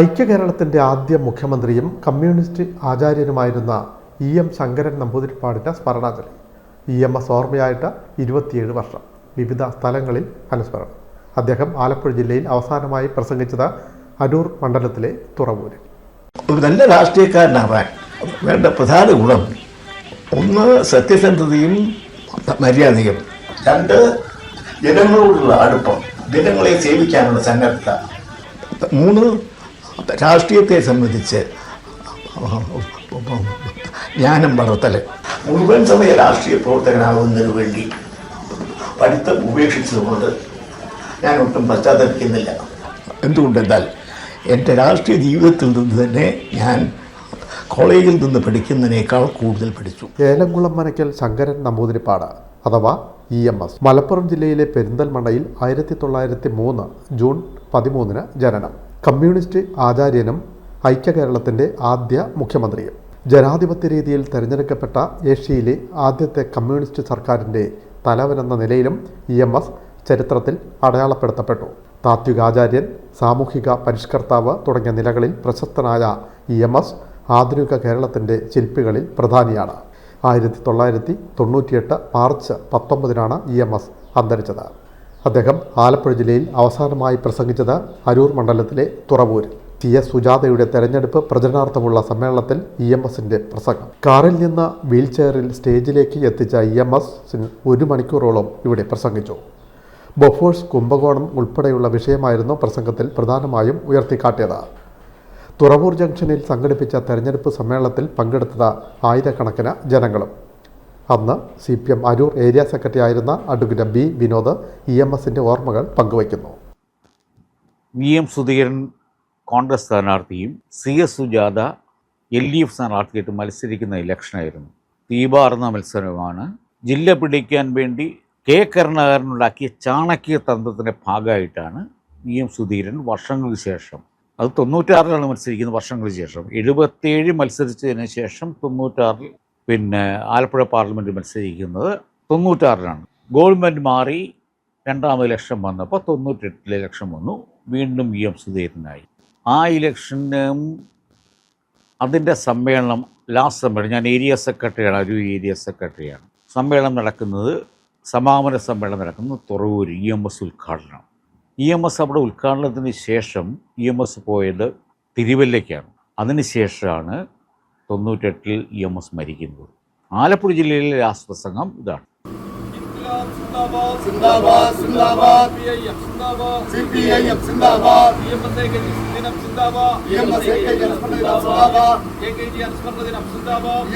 ഐക്യകേരളത്തിന്റെ ആദ്യ മുഖ്യമന്ത്രിയും കമ്മ്യൂണിസ്റ്റ് ആചാര്യനുമായിരുന്ന ഇ എം ശങ്കരൻ നമ്പൂതിരിപ്പാടിന്റെ സ്മരണാഞ്ജലി. ഇ എം എസ് ഓർമ്മയായിട്ട് ഇരുപത്തിയേഴ് വർഷം. വിവിധ സ്ഥലങ്ങളിൽ അനുസ്മരണം. അദ്ദേഹം ആലപ്പുഴ ജില്ലയിൽ അവസാനമായി പ്രസംഗിച്ചത് അരൂർ മണ്ഡലത്തിലെ തുറവൂരിൽ. ഒരു നല്ല രാഷ്ട്രീയക്കാരനാവാൻ വേണ്ട പ്രധാന ഗുണം ഒന്ന് സത്യസന്ധതയും മര്യാദയും. രണ്ട് ജനങ്ങളോടുള്ള അടുപ്പം ജനങ്ങളെ സേവിക്കാനുള്ള സന്നദ്ധത. മൂന്ന് രാഷ്ട്രീയത്തെ സംബന്ധിച്ച് ജ്ഞാനം വളർത്തൽ മുഴുവൻ സമയ രാഷ്ട്രീയ പ്രവർത്തകനാകുന്നതിന് വേണ്ടി പഠിത്തം ഉപേക്ഷിച്ചതുകൊണ്ട് ഞാൻ ഒട്ടും പശ്ചാത്തലപ്പിക്കുന്നില്ല എന്തുകൊണ്ടെന്നാൽ എന്റെ രാഷ്ട്രീയ ജീവിതത്തിൽ നിന്ന് തന്നെ ഞാൻ കോളേജിൽ നിന്ന് പഠിക്കുന്നതിനേക്കാൾ കൂടുതൽ പഠിച്ചു. ഏലംകുളം മനയ്ക്കൽ ശങ്കരൻ നമ്പൂതിരിപ്പാട് അഥവാ ഇ എം എസ് മലപ്പുറം ജില്ലയിലെ പെരിന്തൽമണ്ണയിൽ ആയിരത്തി തൊള്ളായിരത്തി മൂന്ന് ജൂൺ പതിമൂന്നിന് ജനനം. കമ്മ്യൂണിസ്റ്റ് ആചാര്യനും ഐക്യകേരളത്തിന്റെ ആദ്യ മുഖ്യമന്ത്രിയും. ജനാധിപത്യ രീതിയിൽ തെരഞ്ഞെടുക്കപ്പെട്ട ഏഷ്യയിലെ ആദ്യത്തെ കമ്മ്യൂണിസ്റ്റ് സർക്കാരിന്റെ തലവനെന്ന നിലയിലും ഇ എം എസ് ചരിത്രത്തിൽ അടയാളപ്പെടുത്തപ്പെട്ടു. താത്വികാചാര്യൻ സാമൂഹിക പരിഷ്കർത്താവ് തുടങ്ങിയ നിലകളിൽ പ്രശസ്തനായ ഇ എം എസ് ആധുനിക കേരളത്തിന്റെ ശില്പികളിൽ പ്രധാനിയാണ്. ആയിരത്തി തൊള്ളായിരത്തി തൊണ്ണൂറ്റിയെട്ട് മാർച്ച് പത്തൊമ്പതിനാണ് ഇ എം എസ് അന്തരിച്ചത്. അദ്ദേഹം ആലപ്പുഴ ജില്ലയിൽ അവസാനമായി പ്രസംഗിച്ചത് അരൂർ മണ്ഡലത്തിലെ തുറവൂർ ടി എസ് സുജാതയുടെ തെരഞ്ഞെടുപ്പ് പ്രചരണാർത്ഥമുള്ള സമ്മേളനത്തിൽ ഇ എം എസിന്റെ പ്രസംഗം. കാറിൽ നിന്ന് വീൽചെയറിൽ സ്റ്റേജിലേക്ക് എത്തിച്ച ഇ എം എസ് ഒരു മണിക്കൂറോളം ഇവിടെ പ്രസംഗിച്ചു. ബൊഫോഴ്സ് കുംഭകോണം ഉൾപ്പെടെയുള്ള വിഷയമായിരുന്നു പ്രസംഗത്തിൽ പ്രധാനമായും ഉയർത്തിക്കാട്ടിയത്. തുറവൂർ ജംഗ്ഷനിൽ സംഘടിപ്പിച്ച തെരഞ്ഞെടുപ്പ് സമ്മേളനത്തിൽ പങ്കെടുത്തത് ആയിരക്കണക്കിന് ജനങ്ങളും. അന്ന് C P M Aroor area secretary ആയിരുന്ന advocate B Vinod E M എസിന്റെ ഓർമ്മകൾ പങ്കുവയ്ക്കുന്നു. വി എം സുധീരൻ കോൺഗ്രസ് സ്ഥാനാർത്ഥിയും C S Sujatha L D F സ്ഥാനാർത്ഥിയായിട്ട് മത്സരിക്കുന്ന ഇലക്ഷനായിരുന്നു. തീപാർന്ന മത്സരമാണ്. ജില്ല പിടിക്കാൻ വേണ്ടി കെ കരുണാകരനുണ്ടാക്കിയ ചാണക്യ തന്ത്രത്തിന്റെ ഭാഗമായിട്ടാണ് വി എം സുധീരൻ വർഷങ്ങൾക്ക് ശേഷം അത് തൊണ്ണൂറ്റാറിലാണ് മത്സരിക്കുന്നത് വർഷങ്ങൾക്ക് ശേഷം എഴുപത്തേഴ് മത്സരിച്ചതിന് ശേഷം തൊണ്ണൂറ്റാറിൽ പിന്നെ ആലപ്പുഴ പാർലമെന്റ് മത്സരിക്കുന്നത് തൊണ്ണൂറ്റാറിലാണ്. ഗവൺമെന്റ് മാറി രണ്ടാമത് ഇലക്ഷൻ വന്നപ്പോൾ തൊണ്ണൂറ്റെട്ടിലെ ഇലക്ഷൻ വന്നു. വീണ്ടും വി എം സുധീരനായി. ആ ഇലക്ഷനും അതിന്റെ സമ്മേളനം ലാസ്റ്റ് സമ്മേളനം ഞാൻ ഏരിയ സെക്രട്ടറിയാണ് ഒരു ഏരിയ സെക്രട്ടറിയാണ്. സമ്മേളനം നടക്കുന്നത് സമാപന സമ്മേളനം നടക്കുന്നത് തുറവൂർ ഇ എം എസ് ഉദ്ഘാടനം ഇ എം എസ് അവിടെ ഉദ്ഘാടനത്തിന് ശേഷം ഇ എം എസ് പോയത് തിരുവല്ലയ്ക്കാണ്. അതിനുശേഷമാണ് തൊണ്ണൂറ്റെട്ടിൽ ഇ എം എസ് മരിക്കുന്നത്. ആലപ്പുഴ ജില്ലയിലെ ഇതാണ്. ഇഎംഎസ്ഐക്ക് അനുസ്മരണ ദിനം സിന്ദാബാദ്